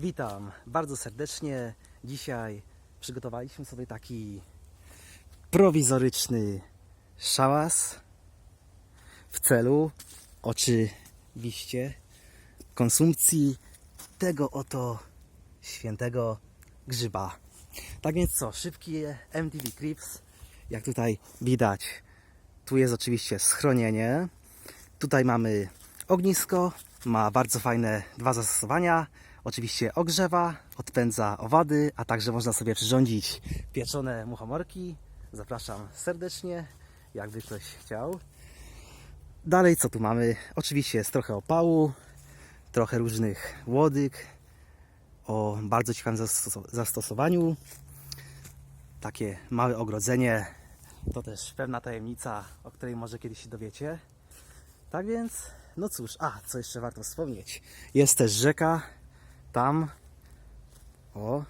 Witam bardzo serdecznie. Dzisiaj przygotowaliśmy sobie taki prowizoryczny szałas w celu oczywiście konsumpcji tego oto świętego grzyba. Tak więc co, szybkie MTV Clips, jak tutaj widać, tu jest oczywiście schronienie, Tutaj mamy ognisko, ma bardzo fajne dwa zastosowania. Oczywiście ogrzewa, odpędza owady, a także można sobie przyrządzić pieczone muchomorki. Zapraszam serdecznie, jakby ktoś chciał. Dalej co tu mamy? Oczywiście jest trochę opału, trochę różnych łodyg o bardzo ciekawym zastos- zastosowaniu. Takie małe ogrodzenie to też pewna tajemnica, o której może kiedyś się dowiecie. Tak więc, no cóż, a co jeszcze warto wspomnieć? Jest też rzeka tam, o,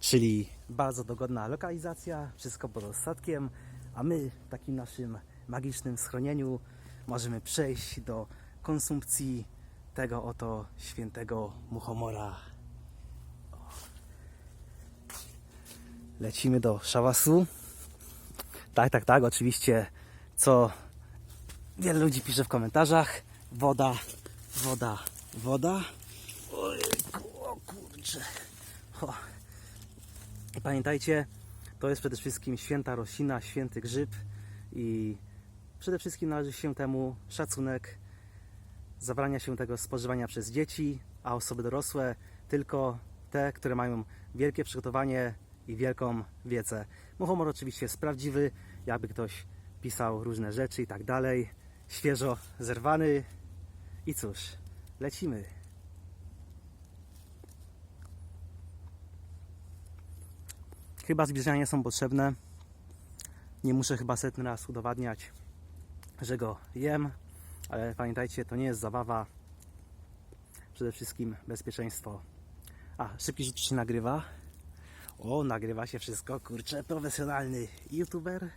czyli bardzo dogodna lokalizacja, wszystko pod ostatkiem, a my w takim naszym magicznym schronieniu możemy przejść do konsumpcji tego oto świętego muchomora. Lecimy do szałasu. Tak, tak, tak, oczywiście co Wiele ludzi pisze w komentarzach. Woda, woda, woda. Ojku, o kurczę. O. Pamiętajcie, to jest przede wszystkim święta roślina, święty grzyb i przede wszystkim należy się temu szacunek. Zabrania się tego spożywania przez dzieci, a osoby dorosłe tylko te, które mają wielkie przygotowanie i wielką wiedzę. Muchomor oczywiście jest prawdziwy, jakby ktoś pisał różne rzeczy i tak dalej. Świeżo zerwany. I cóż, lecimy. Chyba zbliżenia są potrzebne. Nie muszę chyba setny raz udowadniać, że go jem, ale pamiętajcie, to nie jest zabawa. Przede wszystkim bezpieczeństwo. A, szybki rzut się nagrywa. O, nagrywa się wszystko, kurczę, profesjonalny youtuber.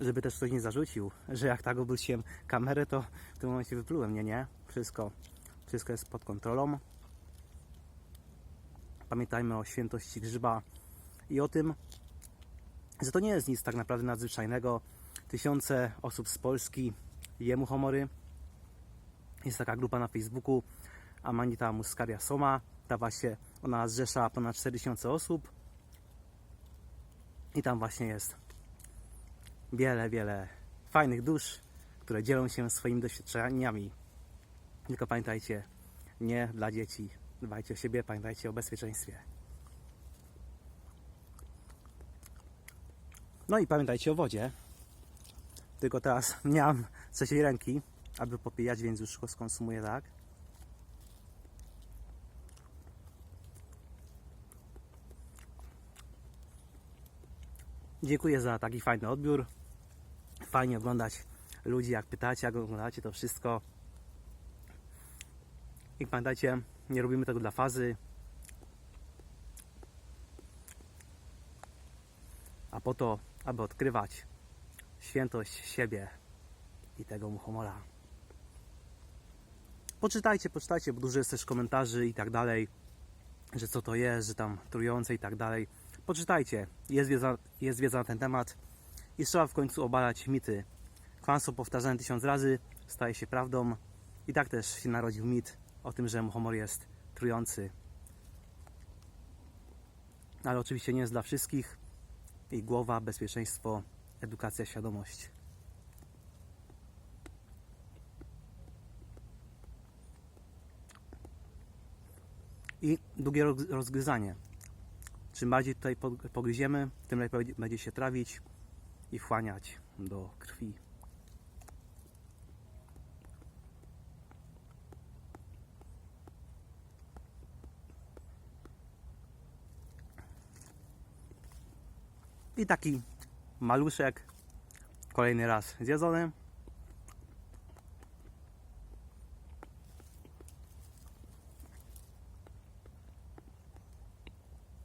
żeby też ktoś nie zarzucił, że jak tak obróciłem kamerę, to w tym momencie wyplułem. Nie, nie. Wszystko, wszystko jest pod kontrolą. Pamiętajmy o świętości grzyba i o tym, że to nie jest nic tak naprawdę nadzwyczajnego. Tysiące osób z Polski je muchomory. Jest taka grupa na Facebooku Amanita Muscaria Soma. Ta właśnie, ona zrzesza ponad 4000 osób. I tam właśnie jest wiele, wiele fajnych dusz, które dzielą się swoimi doświadczeniami. Tylko pamiętajcie, nie dla dzieci. Dbajcie o siebie, pamiętajcie o bezpieczeństwie. No i pamiętajcie o wodzie. Tylko teraz nie mam trzeciej ręki, aby popijać, więc już skonsumuję tak. Dziękuję za taki fajny odbiór. Fajnie oglądać ludzi, jak pytacie, jak oglądacie to wszystko. I pamiętajcie, nie robimy tego dla fazy, a po to, aby odkrywać świętość siebie i tego muchomora. Poczytajcie, poczytajcie, bo dużo jest też komentarzy i tak dalej, że co to jest, że tam trujące i tak dalej. Poczytajcie, jest wiedza, jest wiedza na ten temat i trzeba w końcu obalać mity. Kłamstwo powtarzane tysiąc razy staje się prawdą i tak też się narodził mit o tym, że muchomor jest trujący. Ale oczywiście nie jest dla wszystkich i głowa, bezpieczeństwo, edukacja, świadomość. I długie roz- rozgryzanie. Czym bardziej tutaj pog- pogryziemy, tym lepiej będzie się trawić i wchłaniać do krwi. I taki maluszek kolejny raz zjedzony.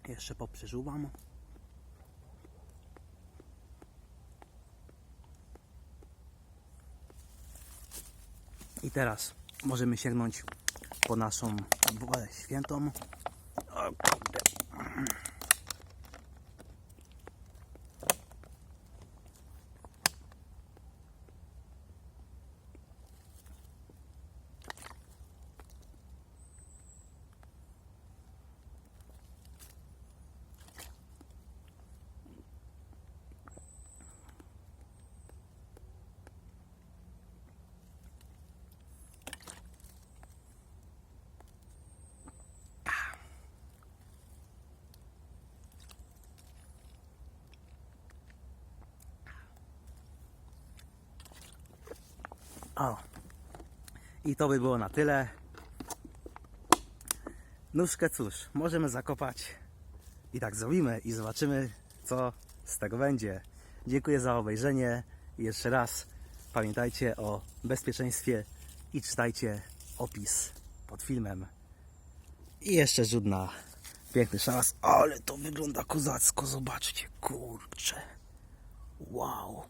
Jeszcze poprzeżuwam. I teraz możemy sięgnąć po naszą wodę świętą. O. I to by było na tyle. Nóżkę cóż, możemy zakopać. I tak zrobimy i zobaczymy, co z tego będzie. Dziękuję za obejrzenie. I jeszcze raz pamiętajcie o bezpieczeństwie i czytajcie opis pod filmem. I jeszcze rzut piękny szałas. Ale to wygląda kozacko, zobaczcie, kurcze. Wow.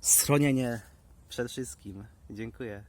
Schronienie przed wszystkim. Dziękuję.